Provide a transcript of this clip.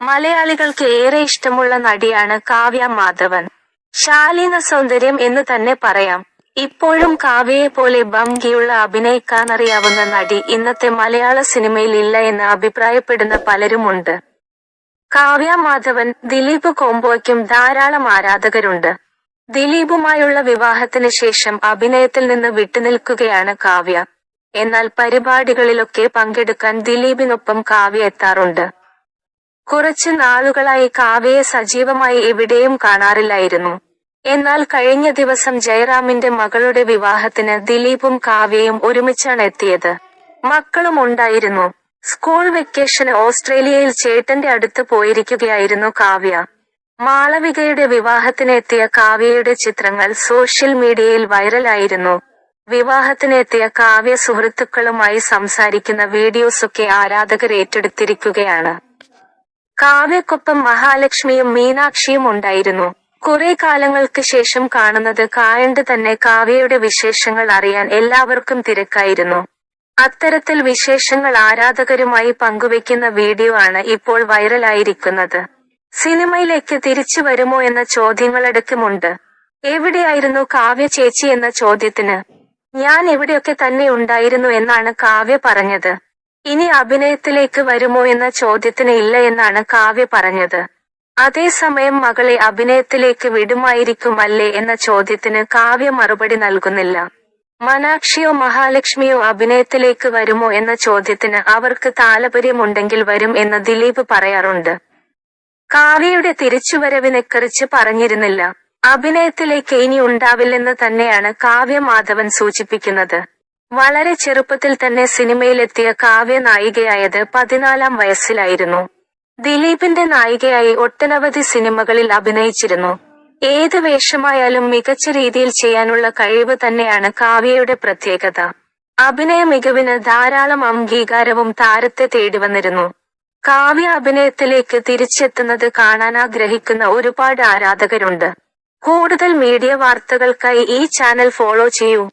മലയാളികൾക്ക് ഏറെ ഇഷ്ടമുള്ള നടിയാണ് കാവ്യ മാധവൻ. ശാലീന സൗന്ദര്യം എന്ന് തന്നെ പറയാം. ഇപ്പോഴും കാവ്യയെ പോലെ ഭംഗിയുള്ള അഭിനയിക്കാനറിയാവുന്ന നടി ഇന്നത്തെ മലയാള സിനിമയിൽ ഇല്ല എന്ന് അഭിപ്രായപ്പെടുന്ന പലരുമുണ്ട്. കാവ്യ മാധവൻ ദിലീപ് കോംബോയ്ക്കും ധാരാളം ആരാധകരുണ്ട്. ദിലീപുമായുള്ള വിവാഹത്തിന് ശേഷം അഭിനയത്തിൽ നിന്ന് വിട്ടുനിൽക്കുകയാണ് കാവ്യ. എന്നാൽ പരിപാടികളിലൊക്കെ പങ്കെടുക്കാൻ ദിലീപിനൊപ്പം കാവ്യ എത്താറുണ്ട്. കുറച്ച് നാളുകളായി കാവ്യയെ സജീവമായി എവിടെയും കാണാറില്ലായിരുന്നു. എന്നാൽ കഴിഞ്ഞ ദിവസം ജയറാമിന്റെ മകളുടെ വിവാഹത്തിന് ദിലീപും കാവ്യയും ഒരുമിച്ചാണ് എത്തിയത്. മക്കളും ഉണ്ടായിരുന്നു. സ്കൂൾ വെക്കേഷന് ഓസ്ട്രേലിയയിൽ ചേട്ടന്റെ അടുത്ത് പോയിരിക്കുകയായിരുന്നു കാവ്യ. മാളവികയുടെ വിവാഹത്തിന് എത്തിയ കാവ്യയുടെ ചിത്രങ്ങൾ സോഷ്യൽ മീഡിയയിൽ വൈറലായിരുന്നു. വിവാഹത്തിന് എത്തിയ കാവ്യ സുഹൃത്തുക്കളുമായി സംസാരിക്കുന്ന വീഡിയോസൊക്കെ ആരാധകർ ഏറ്റെടുത്തിരിക്കുകയാണ്. കാവ്യക്കൊപ്പം മഹാലക്ഷ്മിയും മീനാക്ഷിയും ഉണ്ടായിരുന്നു. കുറെ കാലങ്ങൾക്ക് ശേഷം കാണുന്നത് കായണ്ട് തന്നെ കാവ്യയുടെ വിശേഷങ്ങൾ അറിയാൻ എല്ലാവർക്കും തിരക്കായിരുന്നു. അത്തരത്തിൽ വിശേഷങ്ങൾ ആരാധകരുമായി പങ്കുവെക്കുന്ന വീഡിയോ ആണ് ഇപ്പോൾ വൈറലായിരിക്കുന്നത്. സിനിമയിലേക്ക് തിരിച്ചു വരുമോ എന്ന ചോദ്യങ്ങളടക്കമുണ്ട്. എവിടെയായിരുന്നു കാവ്യ ചേച്ചി എന്ന ചോദ്യത്തിന്? ഞാൻ എവിടെയൊക്കെ തന്നെ ഉണ്ടായിരുന്നു എന്നാണ് കാവ്യ പറഞ്ഞത്. ഇനി അഭിനയത്തിലേക്ക് വരുമോ എന്ന ചോദ്യത്തിന് ഇല്ല എന്നാണ് കാവ്യ പറഞ്ഞത്. അതേസമയം മകളെ അഭിനയത്തിലേക്ക് വിടുമായിരിക്കുമല്ലേ എന്ന ചോദ്യത്തിന് കാവ്യ മറുപടി നൽകുന്നില്ല. മനാക്ഷിയോ മഹാലക്ഷ്മിയോ അഭിനയത്തിലേക്ക് വരുമോ എന്ന ചോദ്യത്തിന് അവർക്ക് താല്പര്യമുണ്ടെങ്കിൽ വരും എന്ന് ദിലീപ് പറയാറുണ്ട്. കാവ്യയുടെ തിരിച്ചുവരവിനെക്കുറിച്ച് പറഞ്ഞിരുന്നില്ല. അഭിനയത്തിലേക്ക് ഇനി ഉണ്ടാവില്ലെന്ന് തന്നെയാണ് കാവ്യ മാധവൻ സൂചിപ്പിക്കുന്നത്. വളരെ ചെറുപ്പത്തിൽ തന്നെ സിനിമയിലെത്തിയ കാവ്യ നായികയായത് പതിനാലാം വയസ്സിലായിരുന്നു. ദിലീപിന്റെ നായികയായി ഒട്ടനവധി സിനിമകളിൽ അഭിനയിച്ചിരുന്നു. ഏത് വേഷമായാലും മികച്ച രീതിയിൽ ചെയ്യാനുള്ള കഴിവ് തന്നെയാണ് കാവ്യയുടെ പ്രത്യേകത. അഭിനയ മികവിന് ധാരാളം അംഗീകാരവും താരത്തെ തേടിവന്നിരുന്നു കാവ്യ അഭിനയത്തിലേക്ക് തിരിച്ചെത്തുന്നത് കാണാൻ ആഗ്രഹിക്കുന്ന ഒരുപാട് ആരാധകരുണ്ട്. കൂടുതൽ മീഡിയ വാർത്തകൾക്കായി ഈ ചാനൽ ഫോളോ ചെയ്യൂ.